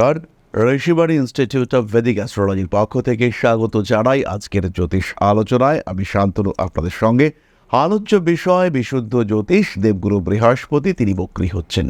নমস্কার। Rishibari institute of Vedic অ্যাস্ট্রোলজির পক্ষ থেকে স্বাগত জানাই আজকের জ্যোতিষ আলোচনায়। আমি শান্তনু, আপনাদের সঙ্গে। আলোচ্য বিষয়, বিশুদ্ধ জ্যোতিষ, দেবগুরু বৃহস্পতি, তিনি বক্রী হচ্ছেন।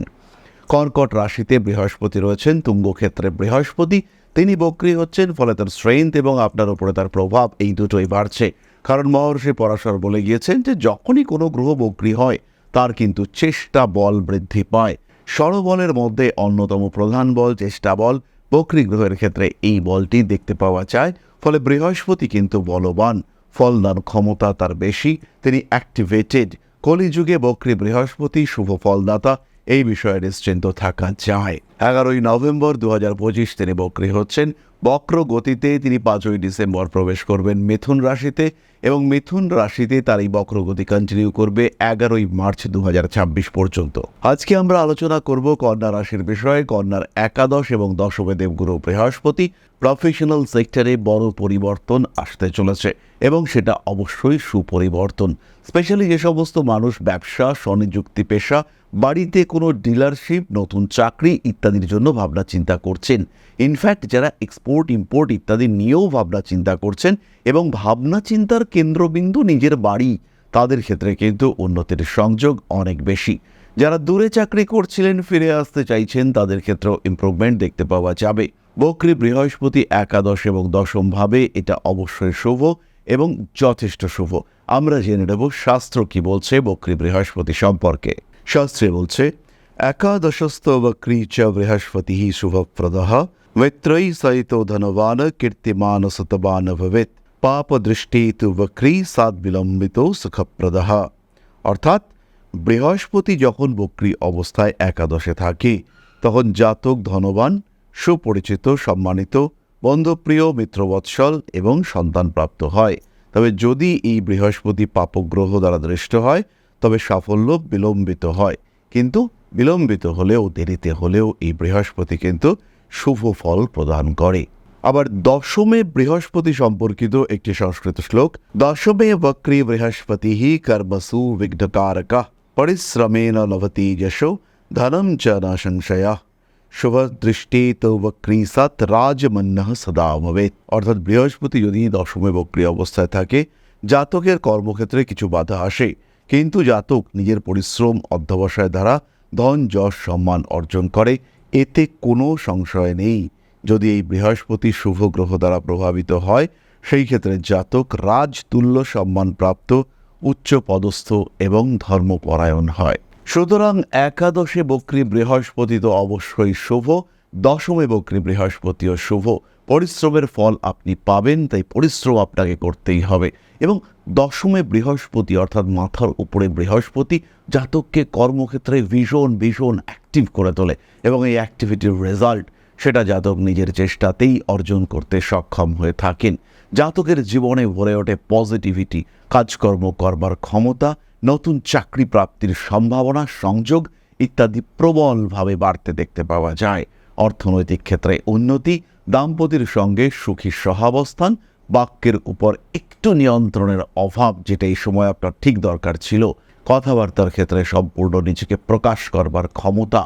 কর্কট রাশিতে বৃহস্পতি রয়েছেন, তুঙ্গক্ষেত্রে বৃহস্পতি, তিনি বক্রী হচ্ছেন, ফলে তার স্ট্রেংথ এবং আপনার উপরে তার প্রভাব এই দুটোই বাড়ছে। কারণ মহর্ষি পরাশর বলে গিয়েছেন যে, যখনই কোনো গ্রহ বক্রী হয়, তার কিন্তু চেষ্টা বল বৃদ্ধি পায়। স্বরবলের মধ্যে অন্যতম প্রধান বল চেষ্টা বল বক্রী গ্রহের ক্ষেত্রে এই বলটি দেখতে পাওয়া যায়, ফলে বৃহস্পতি কিন্তু বলবান, ফলদান ক্ষমতা তার বেশি, তিনি অ্যাক্টিভেটেড কলিযুগে বক্রী বৃহস্পতি, শুভ ফলদাতা, এই বিষয়ে নিশ্চিন্ত থাকা যায়। এগারোই নভেম্বর দু পঁচিশ তিনি বক্রী হচ্ছেন বক্র গতিতে তিনি পাঁচই ডিসেম্বর প্রবেশ করবেন মিথুন রাশিতে এবং মিথুন রাশিতে তার এই বক্রগতি কন্টিনিউ করবে এগারোই মার্চ দু হাজার ছাব্বিশ পর্যন্ত। আজকে আমরা আলোচনা করব কন্যা রাশির বিষয়ে। কন্যার একাদশ এবং দশমে দেবগুরু বৃহস্পতি প্রফেশনাল সেক্টরে বড় পরিবর্তন আসতে চলেছে এবং সেটা অবশ্যই সুপরিবর্তন। স্পেশালি যে সমস্ত মানুষ ব্যবসা, স্বনিযুক্তি, পেশা, বাড়িতে কোনো ডিলারশিপ নতুন চাকরি ইত্যাদির জন্য ভাবনা চিন্তা করছেন। ইনফ্যাক্ট যারা এক্সপোর্ট ইম্পোর্ট ইত্যাদি নিয়েও ভাবনা চিন্তা করছেন এবং ভাবনা চিন্তার কেন্দ্রবিন্দু নিজের বাড়ি। তাদের ক্ষেত্রে কিন্তু উন্নতির সংযোগ অনেক বেশি। যারা দূরে চাকরি করছিলেন, ফিরে আসতে চাইছেন, তাদের ক্ষেত্রেও ইমপ্রুভমেন্ট দেখতে পাওয়া যাবে। বক্রী বৃহস্পতি একাদশ এবং দশম ভাবে এটা অবশ্যই শুভ এবং যথেষ্ট শুভ। আমরা জেনে নেব শাস্ত্র কি বলছে বক্রী বৃহস্পতি সম্পর্কে। শাস্ত্রে বলছে, একাদশস্থ বক্রী চ বৃহস্পতি শুভপ্রদ মিত্রৈ সহিত ধনবান, কীর্তিমান, সুতবান ভবেত পাপ দৃষ্টি তু বক্রী সাদ বিলম্বিত সুখপ্রদ অর্থাৎ বৃহস্পতি যখন বক্রী অবস্থায় একাদশে থাকে, তখন জাতক ধনবান, সুপরিচিত, সম্মানিত, বন্ধুপ্রিয়, মিত্রবৎসল এবং সন্তানপ্রাপ্ত হয়। তবে যদি এই বৃহস্পতি পাপগ্রহ দ্বারা দৃষ্ট হয়, তবে সাফল্য বিলম্বিত হয়। কিন্তু বিলম্বিত হলেও, দেরিতে হলেও এই বৃহস্পতি কিন্তু শুভ ফল প্রদান করে। আবার দশমে বৃহস্পতি সম্পর্কিত একটি সংস্কৃত শ্লোক, দশমে বক্রী বৃহস্পতি হি কর্মসু বিঘ্নকারক, পরিশ্রমেণ লভতি যশো, ধনম চ ন সংশয়া শুভ দৃষ্টি তো বক্রী সৎ রাজমন্য সদা ভবেত অর্থাৎ বৃহস্পতি যদি দশমে বক্রী অবস্থায় থাকে, জাতকের কর্মক্ষেত্রে কিছু বাধা আসে। কিন্তু জাতক নিজের পরিশ্রম অধ্যবসায় দ্বারা ধন, যশ, সম্মান অর্জন করে, এতে কোনো সংশয় নেই। যদি এই বৃহস্পতি শুভ গ্রহ দ্বারা প্রভাবিত হয়, সেই ক্ষেত্রে জাতক রাজতুল্য সম্মানপ্রাপ্ত উচ্চ পদস্থ এবং ধর্মপরায়ণ হয়। সুতরাং একাদশে বক্রী বৃহস্পতি তো অবশ্যই শুভ, দশমে বক্রী বৃহস্পতিও শুভ। পরিশ্রমের ফল আপনি পাবেন, তাই পরিশ্রম আপনাকে করতেই হবে। এবং দশমে বৃহস্পতি অর্থাৎ মাথার উপরে বৃহস্পতি, জাতককে কর্মক্ষেত্রে ভীষণ ভীষণ অ্যাক্টিভ করে তোলে। এবং এই অ্যাক্টিভিটির রেজাল্ট সেটা জাতক নিজের চেষ্টাতেই অর্জন করতে সক্ষম হয়ে থাকেন। জাতকের জীবনে ভরে ওঠে পজিটিভিটি কাজকর্ম করবার ক্ষমতা, নতুন চাকরি প্রাপ্তির সম্ভাবনা, সংযোগ ইত্যাদি প্রবলভাবে বাড়তে দেখতে পাওয়া যায়। অর্থনৈতিক ক্ষেত্রে উন্নতি, দাম্পতির সঙ্গে সুখী সহাবস্থান, বাক্যের উপর একটু নিয়ন্ত্রণের অভাব যেটা এই সময় আপনার ঠিক দরকার ছিল। কথাবার্তার ক্ষেত্রে সম্পূর্ণ নিজেকে প্রকাশ করবার ক্ষমতা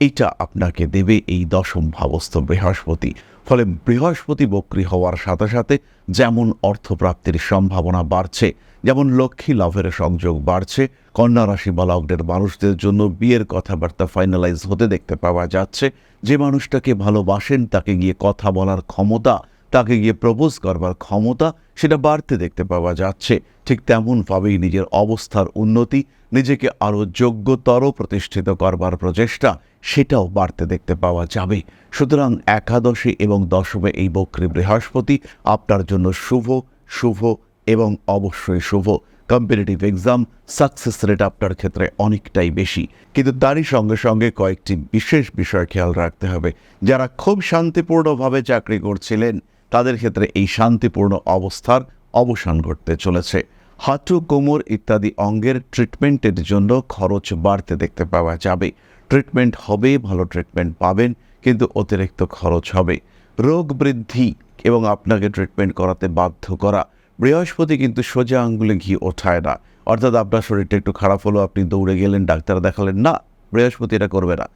এটা আপনাকে দেবে এই দশম ভাবস্থ বৃহস্পতি। ফলে বৃহস্পতি বক্রী হওয়ার সাথে সাথে যেমন অর্থপ্রাপ্তির সম্ভাবনা বাড়ছে, যেমন লক্ষ্মী লাভের সংযোগ বাড়ছে, কন্যা রাশি বা লগ্নের মানুষদের জন্য বিয়ের কথাবার্তা ফাইনালাইজ হতে দেখতে পাওয়া যাচ্ছে। যে মানুষটাকে ভালোবাসেন, তাকে গিয়ে কথা বলার ক্ষমতা তাকে গিয়ে প্রপোজ করবার ক্ষমতা সেটা বাড়তে দেখতে পাওয়া যাচ্ছে। ঠিক তেমনভাবেই নিজের অবস্থার উন্নতি, নিজেকে আরও যোগ্যতর প্রতিষ্ঠিত করবার প্রচেষ্টা সেটাও বাড়তে দেখতে পাওয়া যাবে। সুতরাং একাদশী এবং দশমে এই বক্রী বৃহস্পতি আপনার জন্য শুভ শুভ এবং অবশ্যই শুভ। কম্পিটিটিভ এক্সাম সাকসেস রেট আপনার ক্ষেত্রে অনেকটাই বেশি। কিন্তু তারই সঙ্গে সঙ্গে কয়েকটি বিশেষ বিষয় খেয়াল রাখতে হবে। যারা খুব শান্তিপূর্ণভাবে চাকরি করছিলেন তাদের ক্ষেত্রে এই শান্তিপূর্ণ অবস্থার অবসান ঘটতে চলেছে। হাঁটু, কোমর ইত্যাদি অঙ্গের ট্রিটমেন্টের জন্য খরচ বাড়তে দেখতে পাওয়া যাবে। ট্রিটমেন্ট হবে, ভালো ট্রিটমেন্ট পাবেন, কিন্তু অতিরিক্ত খরচ হবে। রোগ বৃদ্ধি এবং আপনাকে ট্রিটমেন্ট করাতে বাধ্য করা। বৃহস্পতি কিন্তু সোজা আঙ্গুলে ঘি ওঠায় না। অর্থাৎ আপনার শরীরটা একটু খারাপ হলো, আপনি দৌড়ে গেলেন, ডাক্তার দেখালেন, না, বৃহস্পতি এটা করবে না।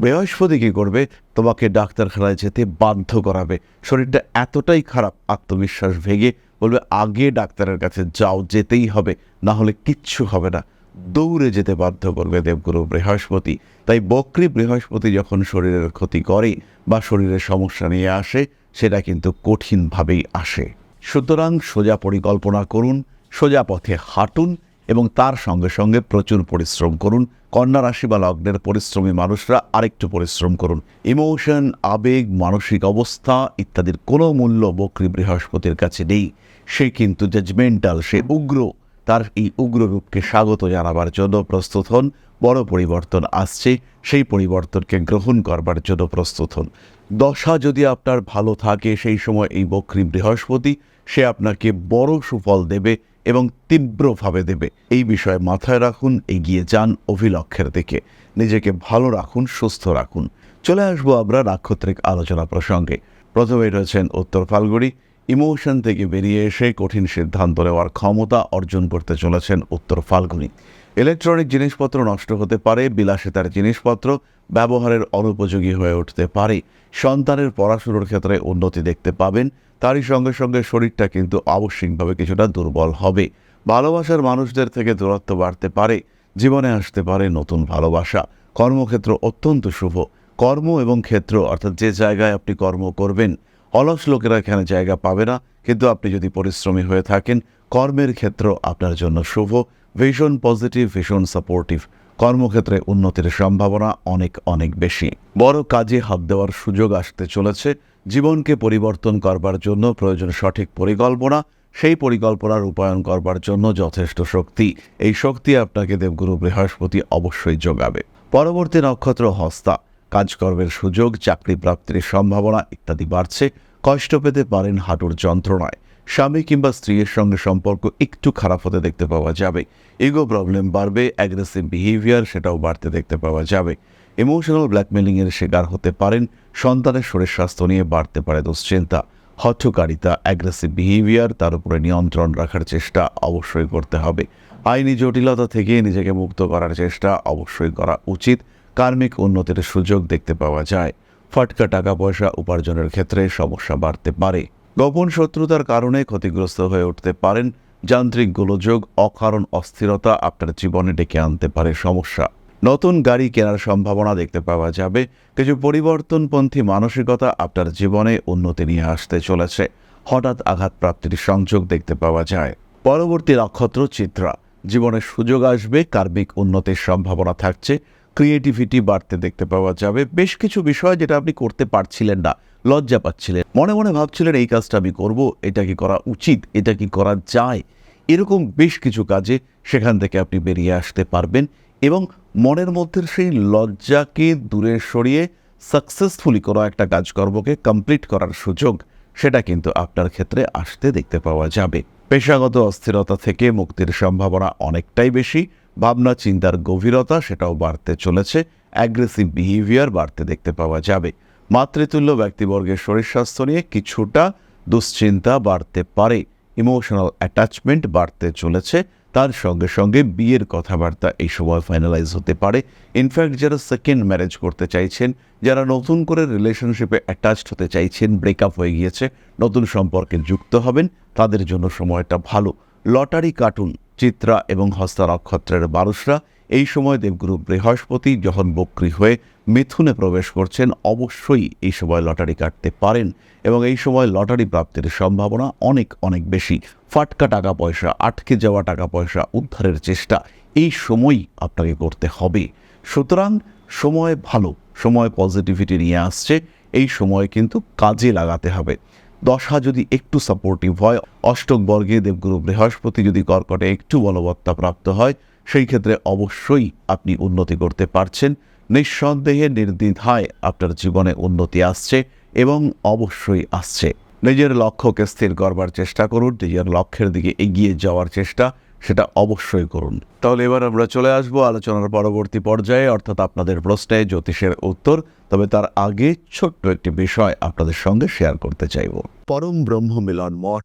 বৃহস্পতি কী করবে? তোমাকে ডাক্তারখানায় যেতে বাধ্য করাবে। শরীরটা এতটাই খারাপ, আত্মবিশ্বাস ভেঙে বলবে, আগে ডাক্তারের কাছে যাও, যেতেই হবে না হলে কিচ্ছু হবে না। দৌড়ে যেতে বাধ্য করবে দেবগুরু বৃহস্পতি। তাই বক্রী বৃহস্পতি যখন শরীরের ক্ষতি করে বা শরীরের সমস্যা নিয়ে আসে, সেটা কিন্তু কঠিনভাবেই আসে। সুতরাং সোজা পরিকল্পনা করুন, সোজা পথে হাঁটুন এবং তার সঙ্গে সঙ্গে প্রচুর পরিশ্রম করুন। কন্যা রাশি বা লগ্নের পরিশ্রমী মানুষরা আরেকটু পরিশ্রম করুন। ইমোশন, আবেগ, মানসিক অবস্থা ইত্যাদির কোনো মূল্য বক্রী বৃহস্পতির কাছে নেই। সে কিন্তু জাজমেন্টাল সে উগ্র। তার এই উগ্র রূপকে স্বাগত জানাবার জন্য প্রস্তুত হন। বড় পরিবর্তন আসছে, সেই পরিবর্তনকে গ্রহণ করবার জন্য প্রস্তুত হন। দশা যদি আপনার ভালো থাকে, সেই সময় এই বক্রী বৃহস্পতি, সে আপনাকে বড় সুফল দেবে। এবং তীব্রভাবে দেবে। এই বিষয়ে মাথায় রাখুন, এগিয়ে যান অভিলক্ষের দিকে। নিজেকে ভালো রাখুন, সুস্থ রাখুন। চলে আসব আমরা নাক্ষত্রিক আলোচনা প্রসঙ্গে। প্রথমে রয়েছেন উত্তর ফাল্গুড়ি ইমোশন থেকে বেরিয়ে এসে কঠিন সিদ্ধান্ত নেওয়ার ক্ষমতা অর্জন করতে চলেছেন উত্তর ফাল্গুনি। ইলেকট্রনিক জিনিসপত্র নষ্ট হতে পারে, বিলাসিতার জিনিসপত্র ব্যবহারের অনুপযোগী হয়ে উঠতে পারে। সন্তানের পড়াশুনোর ক্ষেত্রে উন্নতি দেখতে পাবেন তারই সঙ্গে সঙ্গে শরীরটা কিন্তু আবশ্যিকভাবে কিছুটা দুর্বল হবে। ভালোবাসার মানুষদের থেকে দূরত্ব বাড়তে পারে, জীবনে আসতে পারে নতুন ভালোবাসা। কর্মক্ষেত্র অত্যন্ত শুভ। কর্ম এবং ক্ষেত্র, অর্থাৎ যে জায়গায় আপনি কর্ম করবেন, অলস লোকেরা এখানে জায়গা পাবে না। কিন্তু আপনি যদি পরিশ্রমী হয়ে থাকেন, কর্মের ক্ষেত্র আপনার জন্য শুভ। ভীষণ পজিটিভ, ভীষণ সাপোর্টিভ। কর্মক্ষেত্রে উন্নতির সম্ভাবনা অনেক অনেক বেশি। বড় কাজে হাত দেওয়ার সুযোগ আসতে চলেছে। জীবনকে পরিবর্তন করবার জন্য প্রয়োজন সঠিক পরিকল্পনা, সেই পরিকল্পনা রূপায়ণ করবার জন্য যথেষ্ট শক্তি। এই শক্তি আপনাকে দেবগুরু বৃহস্পতি অবশ্যই যোগাবে। পরবর্তী নক্ষত্র হস্তা, কাজকর্মের সুযোগ, চাকরি প্রাপ্তির সম্ভাবনা ইত্যাদি বাড়ছে। কষ্ট পেতে পারেন হাঁটুর যন্ত্রণায়। স্বামী কিংবা স্ত্রীর সঙ্গে সম্পর্ক একটু খারাপ হতে দেখতে পাওয়া যাবে। ইগো প্রবলেম বাড়বে অ্যাগ্রেসিভ বিহেভিয়ার সেটাও বাড়তে দেখতে পাওয়া যাবে। ইমোশনাল ব্ল্যাকমেলিংয়ের শিকার হতে পারেন, সন্তানের শরীর স্বাস্থ্য নিয়ে বাড়তে পারে দুশ্চিন্তা। হঠকারিতা অ্যাগ্রেসিভ বিহেভিয়ার তার উপরে নিয়ন্ত্রণ রাখার চেষ্টা অবশ্যই করতে হবে। আইনি জটিলতা থেকে নিজেকে মুক্ত করার চেষ্টা অবশ্যই করা উচিত। কার্মিক উন্নতির সুযোগ দেখতে পাওয়া যায়। ফটকা টাকা পয়সা উপার্জনের ক্ষেত্রে সমস্যা বাড়তে পারে। গোপন শত্রুতার কারণে ক্ষতিগ্রস্ত হয়ে উঠতে পারেন। যান্ত্রিক গোলযোগ, অকারণ অস্থিরতা আপনার জীবনে ডেকে আনতে পারে সমস্যা। নতুন গাড়ি কেনার সম্ভাবনা দেখতে পাওয়া যাবে। কিছু পরিবর্তনপন্থী মানসিকতা আপনার জীবনে উন্নতি নিয়ে আসতে চলেছে। হঠাৎ আঘাত প্রাপ্তির সংযোগ দেখতে পাওয়া যায়। পরবর্তী নক্ষত্র চিত্রা জীবনে সুযোগ আসবে, কার্মিক উন্নতির সম্ভাবনা থাকছে ক্রিয়েটিভিটি বাড়তে দেখতে পাওয়া যাবে। বেশ কিছু বিষয় যেটা আপনি করতে পারছিলেন না, লজ্জা পাচ্ছিলেন। মনে মনে ভাবছিলেন, এই কাজটা আমি করব, এটা কি করা উচিত, এটা কি করা যায়? এরকম বেশ কিছু কাজে সেখান থেকে আপনি বেরিয়ে আসতে পারবেন এবং মনের মধ্যে সেই লজ্জাকে দূরে সরিয়ে সাকসেসফুলি কোনো একটা কাজকর্মকে কমপ্লিট করার সুযোগ, সেটা কিন্তু আপনার ক্ষেত্রে আসতে দেখতে পাওয়া যাবে। পেশাগত অস্থিরতা থেকে মুক্তির সম্ভাবনা অনেকটাই বেশি, ভাবনা চিন্তার গভীরতা সেটাও বাড়তে চলেছে অ্যাগ্রেসিভ বিহেভিয়ার বাড়তে দেখতে পাওয়া যাবে। মাতৃতুল্য ব্যক্তিবর্গের শরীর স্বাস্থ্য নিয়ে কিছুটা দুশ্চিন্তা বাড়তে পারে ইমোশনাল অ্যাটাচমেন্ট বাড়তে চলেছে তার সঙ্গে সঙ্গে বিয়ের কথাবার্তা এই সময় ফাইনালাইজ হতে পারে। ইনফ্যাক্ট যারা সেকেন্ড ম্যারেজ করতে চাইছেন, যারা নতুন করে রিলেশনশিপে অ্যাটাচড হতে চাইছেন ব্রেকআপ হয়ে গিয়েছে, নতুন সম্পর্কে যুক্ত হবেন, তাদের জন্য সময়টা ভালো। লটারি কার্টুন চিত্রা এবং হস্তা নক্ষত্রের মানুষরা এই সময় দেবগুরু বৃহস্পতি যখন বক্রি হয়ে মিথুনে প্রবেশ করছেন, অবশ্যই এই সময় লটারি কাটতে পারেন এবং এই সময় লটারি প্রাপ্তির সম্ভাবনা অনেক অনেক বেশি। ফাটকা টাকা পয়সা, আটকে যাওয়া টাকা পয়সা, উদ্ধারের চেষ্টা, এই সময়ই আপনাকে করতে হবে। সুতরাং সময় ভালো, সময় পজিটিভিটি নিয়ে আসছে, এই সময় কিন্তু কাজে লাগাতে হবে। দশা যদি একটু সাপোর্টিভ হয়, অষ্টক বর্গে দেবগুরু বৃহস্পতি যদি কর্কটে একটু বলবত্তা প্রাপ্ত হয় সেই ক্ষেত্রে অবশ্যই আপনি উন্নতি করতে পারছেন। নিঃসন্দেহে নির্দ্বিধায় আপনার জীবনে উন্নতি আসছে এবং অবশ্যই আসছে। নিজের লক্ষ্যকে স্থির করবার চেষ্টা করুন, নিজের লক্ষ্যের দিকে এগিয়ে যাওয়ার চেষ্টা সেটা অবশ্যই করুন। তাহলে এবার আমরা চলে আসব আলোচনার পরবর্তী পর্যায়ে, অর্থাৎ আপনাদের প্রশ্নে জ্যোতিষের উত্তর, তবে তার আগে ছোট্ট একটি বিষয় আপনাদের সঙ্গে শেয়ার করতে চাইব। পরম ব্রহ্ম মিলন মঠ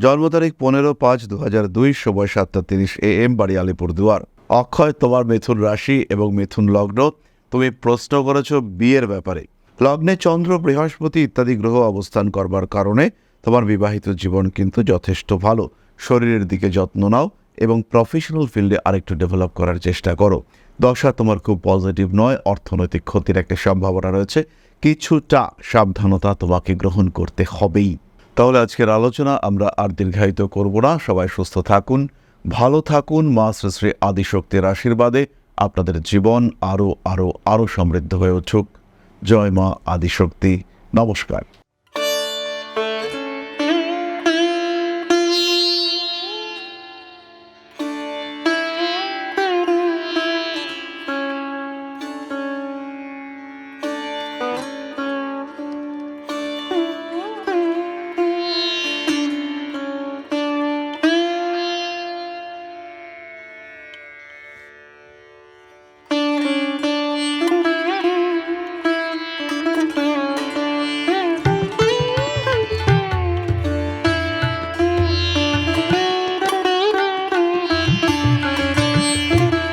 জন্ম তারিখ পনেরো পাঁচ দু হাজার দুই, সময় সাতটা তিরিশ এ এম, বাড়ি আলিপুরদুয়ার অক্ষয়, তোমার মিথুন রাশি এবং মিথুন লগ্ন। তুমি প্রশ্ন করেছ বিয়ের ব্যাপারে। লগ্নে চন্দ্র, বৃহস্পতি ইত্যাদি গ্রহ অবস্থান করবার কারণে তোমার বিবাহিত জীবন কিন্তু যথেষ্ট ভালো। শরীরের দিকে যত্ন নাও এবং প্রফেশনাল ফিল্ডে আরেকটু ডেভেলপ করার চেষ্টা করো। দশা তোমার খুব পজিটিভ নয়, অর্থনৈতিক ক্ষতির একটা সম্ভাবনা রয়েছে। কিছুটা সাবধানতা তোমাকে গ্রহণ করতে হবেই। তাহলে আজকের আলোচনা আমরা আর দীর্ঘায়িত করব না। সবাই সুস্থ থাকুন, ভালো থাকুন। মা শ্রী আদিশক্তির আশীর্বাদে আপনাদের জীবন আরও আরও আরও সমৃদ্ধ হয়ে উঠুক। জয় মা আদিশক্তি। নমস্কার।